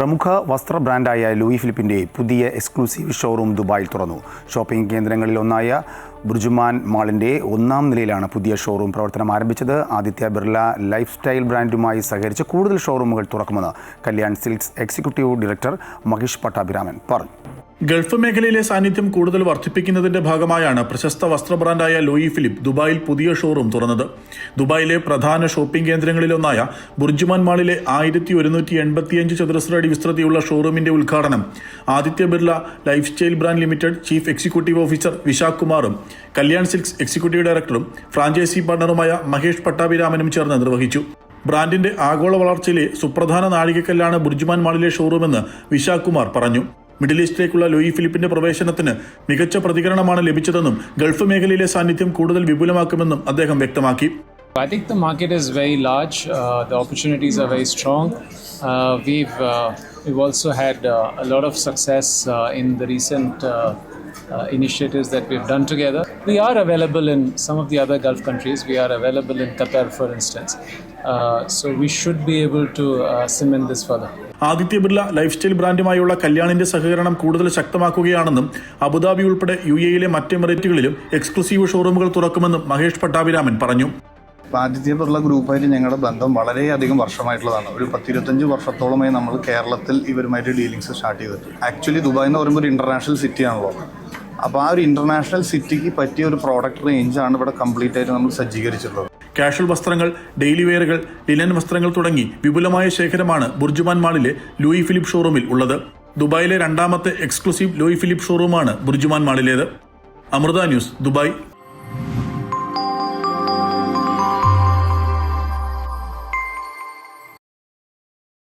പ്രമുഖ വസ്ത്ര ബ്രാൻഡായ ലൂയി ഫിലിപ്പിന്റെ പുതിയ എക്സ്ക്ലൂസീവ് ഷോറൂം ദുബായിൽ തുറന്നു. ഷോപ്പിംഗ് കേന്ദ്രങ്ങളിൽ ഒന്നായ ബുർജുമാൻ മാളിന്റെ ഒന്നാം നിലയിലാണ് പുതിയ ഷോറൂം പ്രവർത്തനം ആരംഭിച്ചത്. ആദിത്യ ബിർള ലൈഫ് സ്റ്റൈൽ ബ്രാൻഡുമായി സഹകരിച്ച് കൂടുതൽ ഷോറൂമുകൾ തുറക്കുമെന്ന് Kalyan silks executive director Mahesh Pattabhiraman പറഞ്ഞു. ഗൾഫ് മേഖലയിലെ സാന്നിധ്യം കൂടുതൽ വർദ്ധിപ്പിക്കുന്നതിന്റെ ഭാഗമായാണ് പ്രശസ്ത വസ്ത്ര ബ്രാൻഡായ ലൂയി ഫിലിപ്പ് ദുബായിൽ പുതിയ ഷോറൂം തുറന്നത്. ദുബായിലെ പ്രധാന ഷോപ്പിംഗ് കേന്ദ്രങ്ങളിലൊന്നായ ബുർജുമാൻ മാളിലെ ആയിരത്തി ഒരുന്നൂറ്റി എൺപത്തിയഞ്ച് ചതുരശ്ര അടി വിസ്തൃതിയുള്ള ഷോറൂമിന്റെ ഉദ്ഘാടനം Aditya Birla lifestyle brand limited chief executive officer Vishakh കുമാറും കല്യാൺ സിൽക്സ് എക്സിക്യൂട്ടീവ് ഡയറക്ടറും ഫ്രാഞ്ചൈസി പാർട്ണറുമായ മഹേഷ് പട്ടാഭിരാമനും ചേർന്ന് നിർവഹിച്ചു. ബ്രാൻഡിന്റെ ആഗോള വളർച്ചയിലെ സുപ്രധാന നാഴികക്കല്ലാണ് ബുർജുമാൻ മാളിലെ ഷോറൂമെന്ന് വിശാഖ് കുമാർ പറഞ്ഞു. മിഡിൽ ഈസ്റ്റിലേക്കുള്ള ലൂയി ഫിലിപ്പിന്റെ പ്രവേശനത്തിന് മികച്ച പ്രതികരണമാണ് ലഭിച്ചതെന്നും ഗൾഫ് മേഖലയിലെ സാന്നിധ്യം കൂടുതൽ വിപുലമാക്കുമെന്നും അദ്ദേഹം വ്യക്തമാക്കി I think the market is very large. Uh, the opportunities are very strong. Uh, we've uh, we've also had uh, a lot of success uh, in the recent uh, uh, initiatives that we've done together. We are available in some of the other Gulf countries. We are available in Qatar, for instance. Uh, so we should be able to uh, cement this further. Aditya Birla lifestyle ബ്രാൻഡുമായുള്ള കല്യാണിന്റെ സഹകരണം കൂടുതൽ ശക്തമാക്കുകയാണെന്നും Abu Dhabi ഉൾപ്പെടെ U എയിലെ മറ്റ് എമിറേറ്റുകളിലും exclusive ഷോറൂമുകൾ തുറക്കുമെന്നും മഹേഷ് പട്ടാഭിരാമൻ പറഞ്ഞു. ആദിത്യ ബിർള ഗ്രൂപ്പായിട്ട് ഞങ്ങളുടെ ബന്ധം വളരെയധികം വർഷമായിട്ടുള്ളതാണ്. ഒരു പത്തിരുപത്തഞ്ച് വർഷത്തോളമായി നമ്മൾ കേരളത്തിൽ ഇവരുമായിട്ട് ഡീലിങ്സ് സ്റ്റാർട്ട് ചെയ്തിട്ടുണ്ട് ആക്ച്വലി ദുബായ് എന്ന് പറയുമ്പോൾ ഒരു ഇന്റർനാഷണൽ സിറ്റി ആണല്ലോ. അപ്പോൾ ആ ഒരു ഇന്റർനാഷണൽ സിറ്റിക്ക് പറ്റിയ ഒരു പ്രോഡക്റ്റ് റേഞ്ചാണ് ഇവിടെ കംപ്ലീറ്റ് ആയിട്ട് നമ്മൾ സജ്ജീകരിച്ചിട്ടുള്ളത്. കാഷ്വൽ വസ്ത്രങ്ങൾ ഡെയിലി വെയറുകൾ ലിനൻ വസ്ത്രങ്ങൾ തുടങ്ങി വിപുലമായ ശേഖരമാണ് ബുർജുമാൻ മാളിലെ ലൂയി ഫിലിപ്പ് ഷോറൂമിൽ ഉള്ളത്. ദുബായിലെ രണ്ടാമത്തെ എക്സ്ക്ലൂസീവ് ലൂയി ഫിലിപ്പ് ഷോറൂമാണ് ബുർജുമാൻ മാളിലേത്. Amrita news Dubai.